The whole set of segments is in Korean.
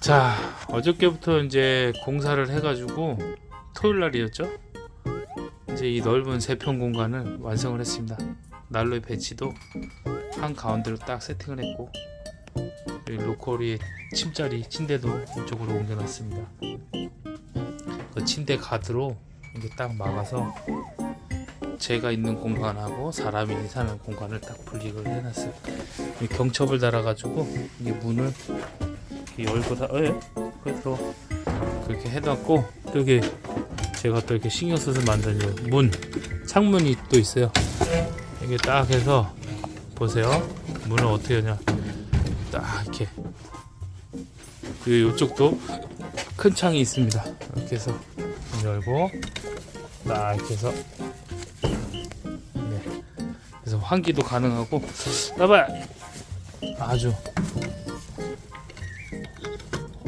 자 어저께부터 이제 공사를 해가지고 토요일 날이었죠? 이제 이 넓은 세평 공간을 완성을 했습니다. 난로의 배치도 한 가운데로 딱 세팅을 했고 이 로컬이 침자리 침대도 이쪽으로 옮겨놨습니다. 그 침대 가드로 이게 딱 막아서 제가 있는 공간하고 사람이 사는 공간을 딱 분리를 해놨어요 이 경첩을 달아가지고 이게 문을 이 열고 다, 예, 그래서 그렇게 해놨고 여기 제가 또 이렇게 신경 써서 만든 이 문, 창문이 또 있어요. 이게 딱 해서 보세요. 문을 어떻게 하냐, 딱 이렇게. 그리고 이쪽도 큰 창이 있습니다. 이렇게 해서 문 열고 딱 이렇게 해서 네. 그래서 환기도 가능하고, 봐봐, 아주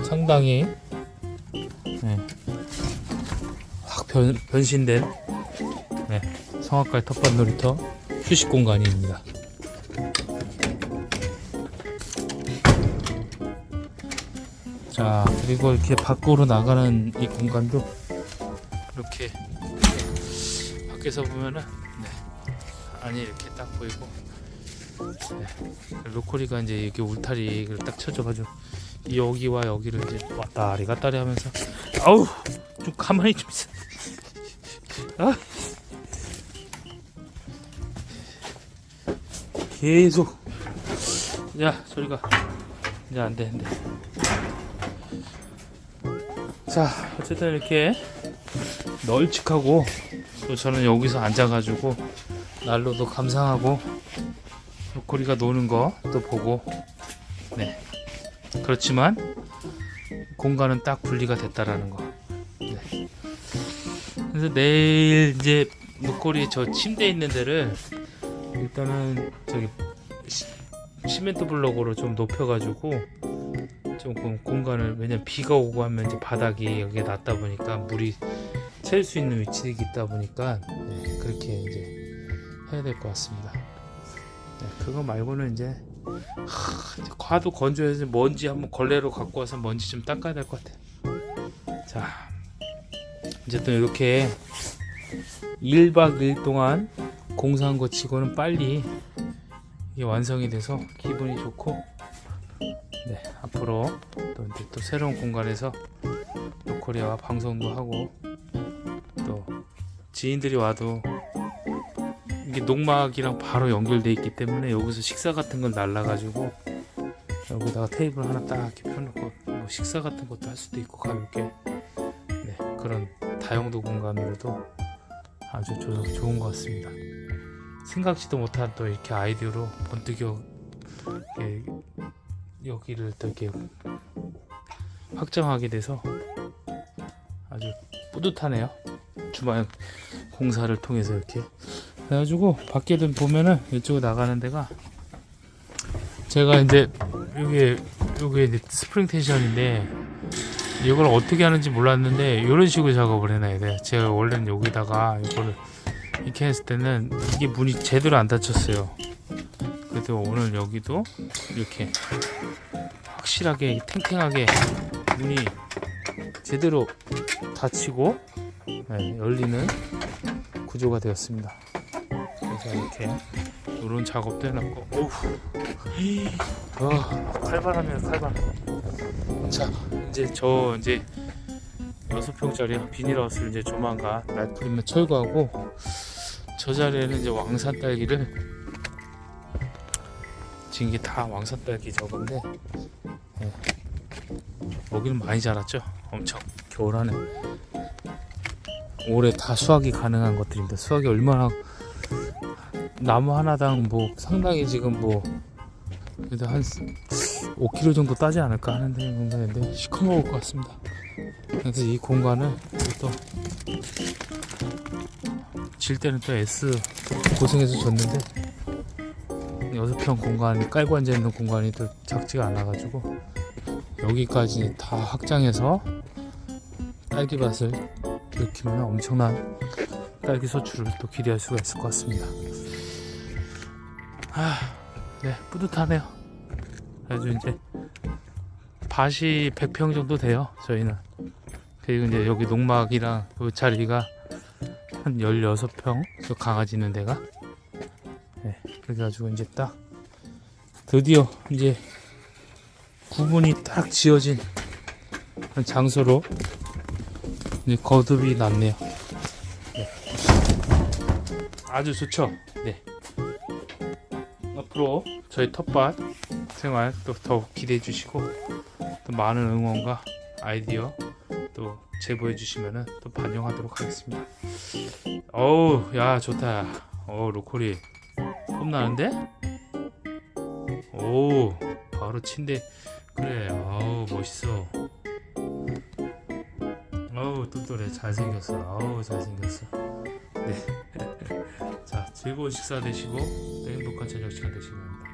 상당히 네, 확 변, 변신된 네, 성악가의 텃밭 놀이터 휴식 공간입니다. 자 그리고 이렇게 밖으로 나가는 이 공간도 이렇게 밖에서 보면은 네, 안이 이렇게 딱 보이고. 네, 로코리가 이제 이렇게 울타리를 딱 쳐줘가지고 여기와 여기를 이제 왔다리 갔다리 하면서 아우 좀 가만히 좀 있어. 아. 계속. 야 소리가. 이제 안돼 안돼. 자 어쨌든 이렇게 널찍하고 또 저는 여기서 앉아가지고 난로도 감상하고 로코리가 노는 거 또 보고 네 그렇지만 공간은 딱 분리가 됐다라는 거. 네. 그래서 내일 이제 목걸이 저 침대 있는 데를 일단은 저기 시, 시멘트 블록으로 좀 높여가지고 조금 공간을 왜냐면 비가 오고 하면 이제 바닥이 여기에 낮다 보니까 물이 셀 수 있는 위치에 있다 보니까 네, 그렇게 이제 해야 될 것 같습니다. 네, 그거 말고는 이제 과도 건조해서 먼지 한번 걸레로 갖고 와서 먼지 좀 닦아야 될 것 같아. 자, 또 이렇게 1박 2일 동안 공사한 거 치고는 빨리 이게 완성이 돼서 기분이 좋고, 네 앞으로 또 이제 또 새로운 공간에서 로코리아와 방송도 하고 또 지인들이 와도 이게 농막이랑 바로 연결돼 있기 때문에 여기서 식사 같은 걸 날라가지고 여기다가 테이블 하나 딱 이렇게 펴놓고 뭐 식사 같은 것도 할 수도 있고 가볍게 네, 그런 다용도 공간으로도 아주 조, 좋은 것 같습니다. 생각지도 못한 또 이렇게 아이디어로 번뜩여 이렇게 여기를 또 이렇게 확장하게 돼서 아주 뿌듯하네요. 주말 공사를 통해서 이렇게 그래가지고 밖에도 보면은 이쪽으로 나가는 데가 제가 이제 여기 여기 스프링 텐션인데 이걸 어떻게 하는지 몰랐는데 이런 식으로 작업을 해놔야 돼. 제가 원래는 여기다가 이거를 이렇게 했을 때는 이게 문이 제대로 안 닫혔어요. 그래도 오늘 여기도 이렇게 확실하게 탱탱하게 문이 제대로 닫히고 네, 열리는 구조가 되었습니다. 그래서 이렇게 이런 작업도 해놨고. 어우 아 칼바람이야 칼바람. 자 이제 저 이제 여섯 평짜리 비닐하우스를 이제 조만간 날 뿌리면 철거하고 저 자리에는 이제 왕산 딸기를 지금 이게 다 왕산 딸기 저건데 네. 여기는 많이 자랐죠? 엄청 겨울 안에 올해 다 수확이 가능한 것들입니다. 수확이 얼마나 나무 하나당 뭐 상당히 지금 뭐 그래도 한 5kg 정도 따지 않을까 하는데 공간인데 시커먹을 것 같습니다. 그래서 이 공간을 또 질 때는 또 S 고생해서 줬는데 여섯 평 공간 깔고 앉아 있는 공간이 또 작지가 않아가지고 여기까지 다 확장해서 딸기밭을 일으키면 엄청난 딸기 소출을 또 기대할 수가 있을 것 같습니다. 아, 네, 뿌듯하네요. 아주 이제 밭이 100평 정도 돼요. 저희는. 그리고 이제 여기 농막이랑 그 자리가 한 16평. 저 강아지 있는 데가. 네, 그래가지고 이제 딱 드디어 이제 구분이 딱 지어진 장소로 이제 거듭이 났네요. 네. 아주 좋죠. 네. 앞으로 저희 텃밭 생활 또 더욱 기대해 주시고 또 많은 응원과 아이디어 또 제보해 주시면은 또 반영하도록 하겠습니다. 어우 야 좋다. 어 로콜이 폼나는데? 오 바로 친데 그래 어우 멋있어. 어우 똘똘해 잘생겼어. 어우 잘생겼어. 네. 자 즐거운 식사 되시고 또 행복한 저녁 시간 되시기 바랍니다.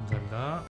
감사합니다.